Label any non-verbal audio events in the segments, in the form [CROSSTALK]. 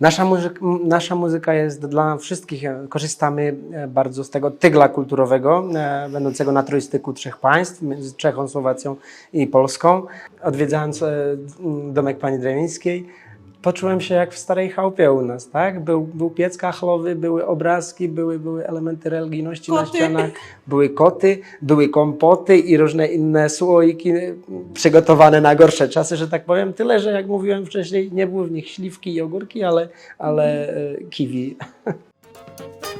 Nasza, muzyk, nasza muzyka jest dla wszystkich, korzystamy e, bardzo z tego tygla kulturowego, e, będącego na trójstyku trzech państw, między Czechą, Słowacją i Polską. Odwiedzając e, domek pani Drewińskiej, poczułem się jak w starej chałupie u nas, tak? Był, był piec kachlowy, były obrazki, były, były elementy religijności na Koty. ścianach, były koty, były kompoty i różne inne słoiki przygotowane na gorsze czasy, że tak powiem. Tyle, że jak mówiłem wcześniej, nie były w nich śliwki i ogórki, ale, ale e, kiwi. [LAUGHS]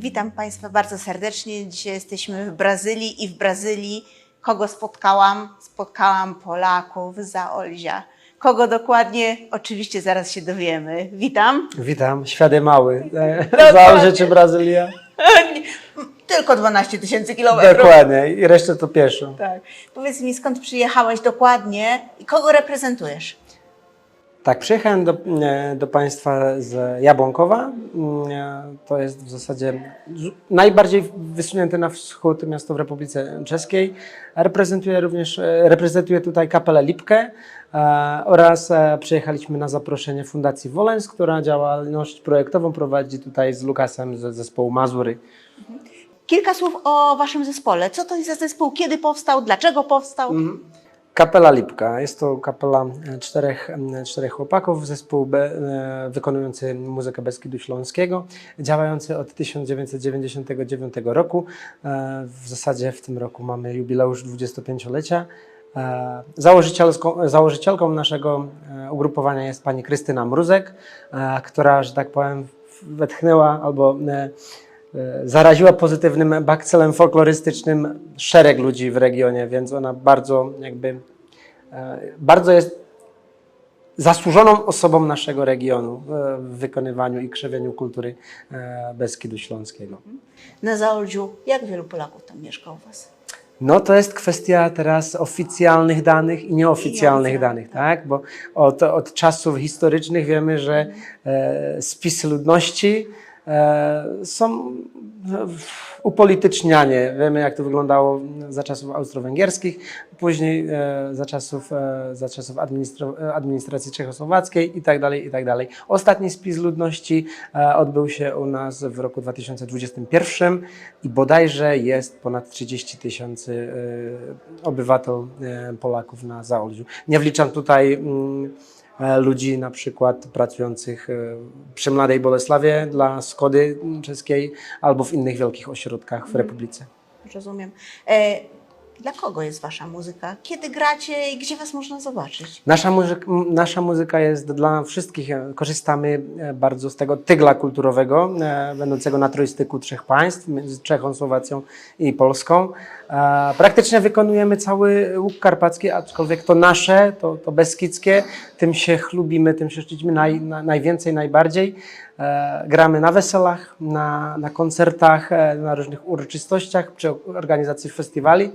Witam Państwa bardzo serdecznie. Dzisiaj jesteśmy w Brazylii i w Brazylii kogo spotkałam? Spotkałam Polaków za Olzia. Kogo dokładnie? Oczywiście zaraz się dowiemy. Witam. Witam, światy mały. E. Zaolzie czy Brazylia? [LAUGHS] Tylko 12 tysięcy kilometrów. Dokładnie, i resztę to pieszo. Tak. Powiedz mi, skąd przyjechałeś dokładnie i kogo reprezentujesz? Tak, przyjechałem do, e, do Państwa z Jabłonkowa. Mm, e, To jest w zasadzie najbardziej wysunięte na wschód miasto w Republice Czeskiej. Reprezentuję również, e, reprezentuję tutaj kapelę Lipkę oraz przyjechaliśmy na zaproszenie Fundacji Wolens, która działalność projektową prowadzi tutaj z Lukasem z zespołu Mazury. Kilka słów o Waszym zespole. Co to jest za zespół? Kiedy powstał? Dlaczego powstał? Kapela Lipka. Jest to kapela e, czterech, czterech chłopaków, zespół e, wykonujący muzykę Beskidu Śląskiego, działający od 1999 roku. E, W zasadzie w tym roku mamy jubileusz 25-lecia. E, Założycielską, założycielką naszego ugrupowania jest pani Krystyna Mruzek, która, że tak powiem, wetchnęła albo zaraziła pozytywnym bakcelem folklorystycznym szereg ludzi w regionie, więc ona bardzo jakby e, bardzo jest zasłużoną osobą naszego regionu e, w wykonywaniu i krzewieniu kultury e, Beskidu Śląskiego. Na Zaolziu, jak wielu Polaków tam mieszka u Was? No to jest kwestia teraz oficjalnych danych i nieoficjalnych I danych, tak? Bo od, od czasów historycznych wiemy, że e, spisy ludności e, są w- upolitycznianie. Wiemy, jak to wyglądało za czasów austro-węgierskich, później e, za czasów, e, za czasów administra- administracji czechosłowackiej i tak dalej, i tak dalej. Ostatni spis ludności e, odbył się u nas w roku 2021 i bodajże jest ponad 30 tysięcy e, obywatel e, Polaków na Zaolziu. Nie wliczam tutaj mm, e, ludzi na przykład pracujących e, przy Mladej Bolesławie dla Skody czeskiej albo w innych wielkich ośrodkach w Republice. Rozumiem. E, dla kogo jest Wasza muzyka? Kiedy gracie i gdzie Was można zobaczyć? Nasza, muzyk, nasza muzyka jest dla wszystkich, korzystamy e, bardzo z tego tygla kulturowego, e, będącego na trójstyku trzech państw, między Czechą, Słowacją i Polską. E, Praktycznie wykonujemy cały łuk karpacki, aczkolwiek to nasze, to, to beskidzkie, tym się chlubimy, tym się szczycimy naj, na, najwięcej, najbardziej. E, Gramy na weselach, na, na koncertach, e, na różnych uroczystościach, przy organizacji festiwali.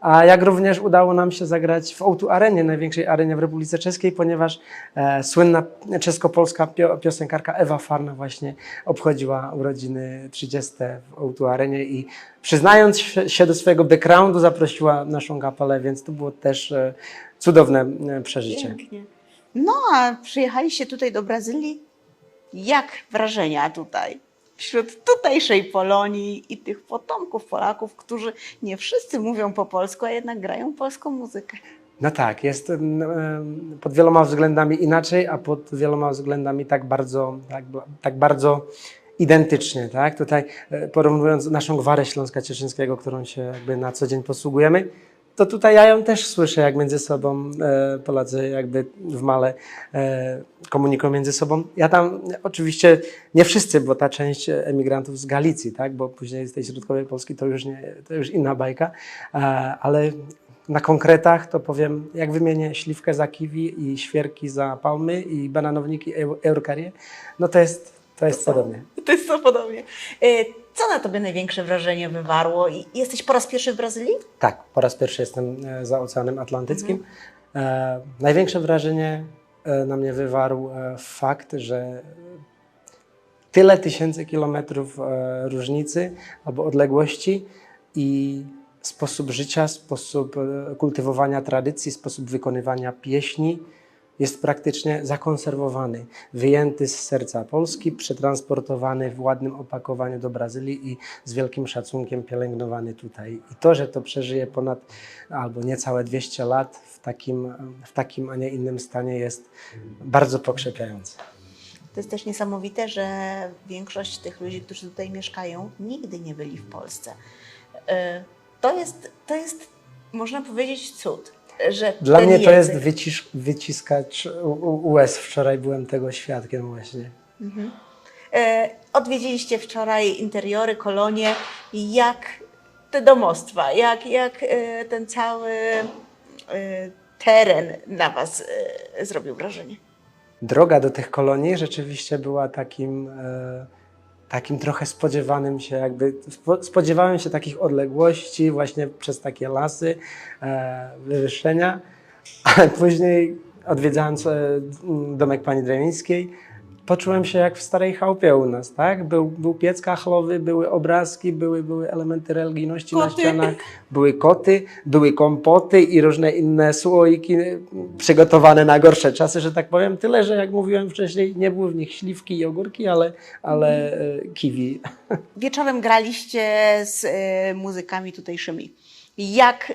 A jak również udało nam się zagrać w O2 Arenie, największej arenie w Republice Czeskiej, ponieważ e, słynna czesko-polska pio, piosenkarka Ewa Farna właśnie obchodziła urodziny 30 w O2 Arenie i przyznając się- się do swojego backgroundu zaprosiła naszą kapelę, więc to było też e, cudowne e, przeżycie. Pięknie. No, a przyjechaliście tutaj do Brazylii? Jak wrażenia tutaj? Wśród tutejszej Polonii i tych potomków Polaków, którzy nie wszyscy mówią po polsku, a jednak grają polską muzykę. No tak, jest pod wieloma względami inaczej, a pod wieloma względami tak bardzo, tak, tak bardzo identycznie, tak? Tutaj e, porównując naszą gwarę Śląska Cieszyńskiego, którą się jakby na co dzień posługujemy, to tutaj ja ją też słyszę, jak między sobą e, Polacy jakby w male e, komunikują między sobą. Ja tam oczywiście nie wszyscy, bo ta część emigrantów z Galicji, tak? Bo później z tej środkowej Polski to już, nie, to już inna bajka, e, ale na konkretach to powiem, jak wymienię śliwkę za kiwi i świerki za palmy i bananowniki eu- eukarie, no to jest, to jest podobnie. To jest to podobnie. Co na tobie największe wrażenie wywarło? I Jesteś po raz pierwszy w Brazylii? Tak, po raz pierwszy jestem e, za Oceanem Atlantyckim. E, największe wrażenie e, na mnie wywarł e, fakt, że tyle tysięcy kilometrów różnicy albo odległości i sposób życia, sposób kultywowania tradycji, sposób wykonywania pieśni jest praktycznie zakonserwowany, wyjęty z serca Polski, przetransportowany w ładnym opakowaniu do Brazylii i z wielkim szacunkiem pielęgnowany tutaj. I to, że to przeżyje ponad albo niecałe 200 lat w takim, w takim a nie innym stanie jest bardzo pokrzepiające. To jest też niesamowite, że większość tych ludzi, którzy tutaj mieszkają, nigdy nie byli w Polsce. E, To jest, to jest można powiedzieć, cud. Że Dla mnie to jest język- wycisz, u- łez. Wczoraj byłem tego świadkiem właśnie. E, Odwiedziliście wczoraj interiory, kolonie. Jak te domostwa, jak, jak e, ten cały e, teren na Was e, zrobił wrażenie? Droga do tych kolonii rzeczywiście była takim, e, takim trochę spodziewanym się, jakby spo, spodziewałem się takich odległości właśnie przez takie lasy, e, wywyższenia, [LAUGHS] ale później odwiedzając e, domek pani Drewińskiej, poczułem się jak w starej chałupie u nas, tak? Był, był piec kachlowy, były obrazki, były, były elementy religijności na Koty. ścianach, były koty, były kompoty i różne inne słoiki przygotowane na gorsze czasy, że tak powiem. Tyle, że jak mówiłem wcześniej, nie były w nich śliwki i ogórki, ale, ale e, kiwi. [LAUGHS] Wieczorem graliście z e, muzykami tutejszymi. Jak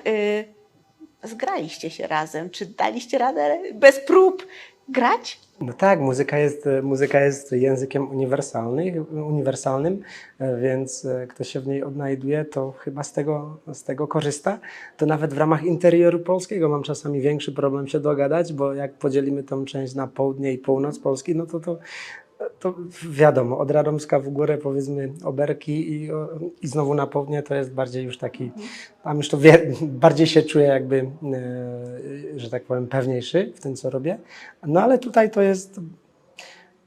e, zgraliście się razem? Czy daliście radę bez prób grać? No tak, muzyka jest, muzyka jest językiem uniwersalny, uniwersalnym, e, więc e, kto się w niej odnajduje, to chyba z tego, z tego korzysta. To nawet w ramach interioru polskiego mam czasami większy problem się dogadać, bo jak podzielimy tą część na południe i północ Polski, no to to, to wiadomo, od Radomska w górę powiedzmy Oberki i, i znowu na południe to jest bardziej już taki, tam już to wie, bardziej się czuję jakby, e, że tak powiem, pewniejszy w tym, co robię. No ale tutaj to jest,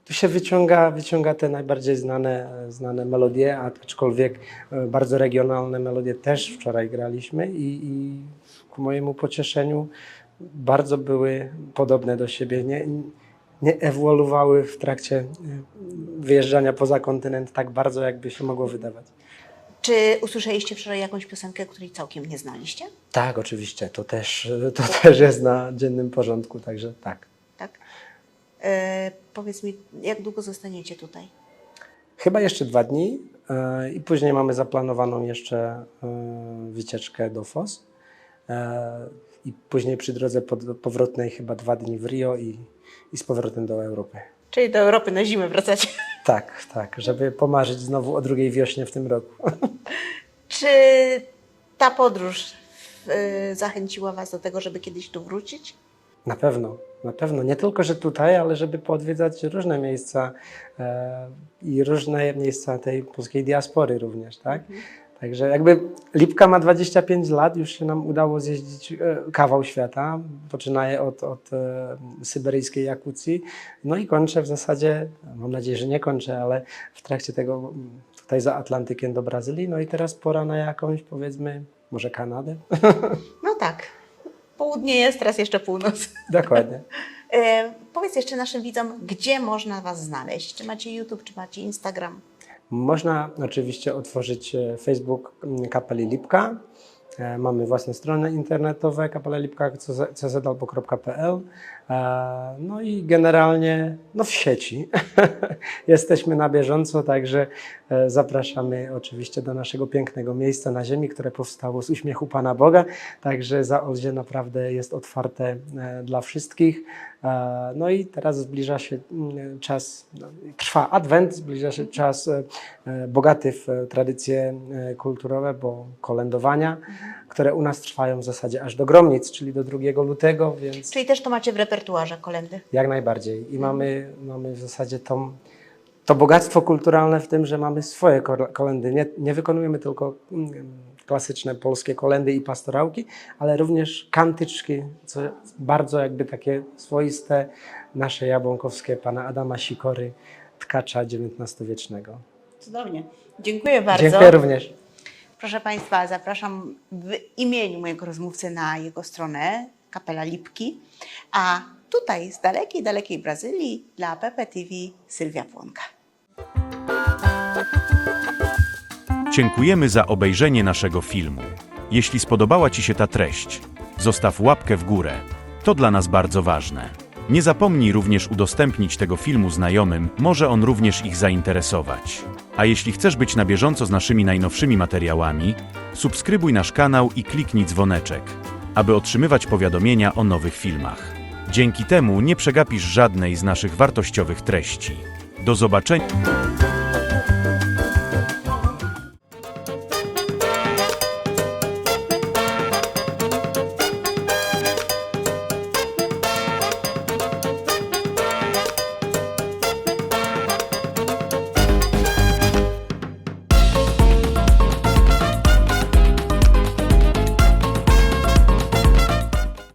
tu się wyciąga, wyciąga te najbardziej znane, znane melodie, aczkolwiek e, bardzo regionalne melodie też wczoraj graliśmy i, i ku mojemu pocieszeniu bardzo były podobne do siebie. Nie, nie ewoluowały w trakcie e, wyjeżdżania poza kontynent tak bardzo, jakby się mogło wydawać. Czy usłyszeliście wczoraj jakąś piosenkę, której całkiem nie znaliście? Tak, oczywiście, to też, to też jest na dziennym porządku, także tak. Tak. E, powiedz mi, jak długo zostaniecie tutaj? Chyba jeszcze dwa dni e, i później mamy zaplanowaną jeszcze e, wycieczkę do Fos. E, I później przy drodze pod, powrotnej chyba dwa dni w Rio i, i z powrotem do Europy. Czyli do Europy na zimę wracacie. [LAUGHS] Tak, tak, żeby pomarzyć znowu o drugiej wiośnie w tym roku. [LAUGHS] Czy ta podróż e, zachęciła Was do tego, żeby kiedyś tu wrócić? Na pewno, na pewno. Nie tylko, że tutaj, ale żeby poodwiedzać różne miejsca e, i różne miejsca tej polskiej diaspory również, tak? Także jakby Lipka ma 25 lat, już się nam udało zjeździć e, kawał świata. Poczynaję od, od e, syberyjskiej Jakucji, no i kończę w zasadzie, mam nadzieję, że nie kończę, ale w trakcie tego tutaj za Atlantykiem do Brazylii. No i teraz pora na jakąś, powiedzmy, może Kanadę. [LAUGHS] No tak. Południe jest, teraz jeszcze północ. Dokładnie. E, powiedz jeszcze naszym widzom, gdzie można Was znaleźć? Czy macie YouTube, czy macie Instagram? Można oczywiście otworzyć e, Facebook mm, Kapeli Lipka. E, Mamy własne strony internetowe kapelelipka.cz albo .pl. E, No i generalnie no w sieci. [LAUGHS] Jesteśmy na bieżąco, także zapraszamy oczywiście do naszego pięknego miejsca na ziemi, które powstało z uśmiechu Pana Boga. Także za Olzie naprawdę jest otwarte dla wszystkich. E, No i teraz zbliża się mm, czas, no, trwa Adwent, zbliża się czas e, e, bogaty w tradycje kulturowe, bo kolędowania, które u nas trwają w zasadzie aż do gromnic, czyli do 2 lutego, więc Czyli też to macie w repertuarze kolendy. jak najbardziej. I mamy, mamy w zasadzie tą, to bogactwo kulturalne w tym, że mamy swoje kolendy. Nie, nie wykonujemy tylko mm, klasyczne polskie kolendy i pastorałki, ale również kantyczki, co bardzo jakby takie swoiste nasze jabłonkowskie pana Adama Sikory, tkacza XIX-wiecznego. Cudownie. Dziękuję bardzo. Dziękuję również. Proszę Państwa, zapraszam w imieniu mojego rozmówcy na jego stronę Kapela Lipki, a tutaj z dalekiej, dalekiej Brazylii dla Pepe TV Sylwia Płonka. Dziękujemy za obejrzenie naszego filmu. Jeśli spodobała Ci się ta treść, zostaw łapkę w górę. To dla nas bardzo ważne. Nie zapomnij również udostępnić tego filmu znajomym, może on również ich zainteresować. A jeśli chcesz być na bieżąco z naszymi najnowszymi materiałami, subskrybuj nasz kanał i kliknij dzwoneczek, aby otrzymywać powiadomienia o nowych filmach. Dzięki temu nie przegapisz żadnej z naszych wartościowych treści. Do zobaczenia.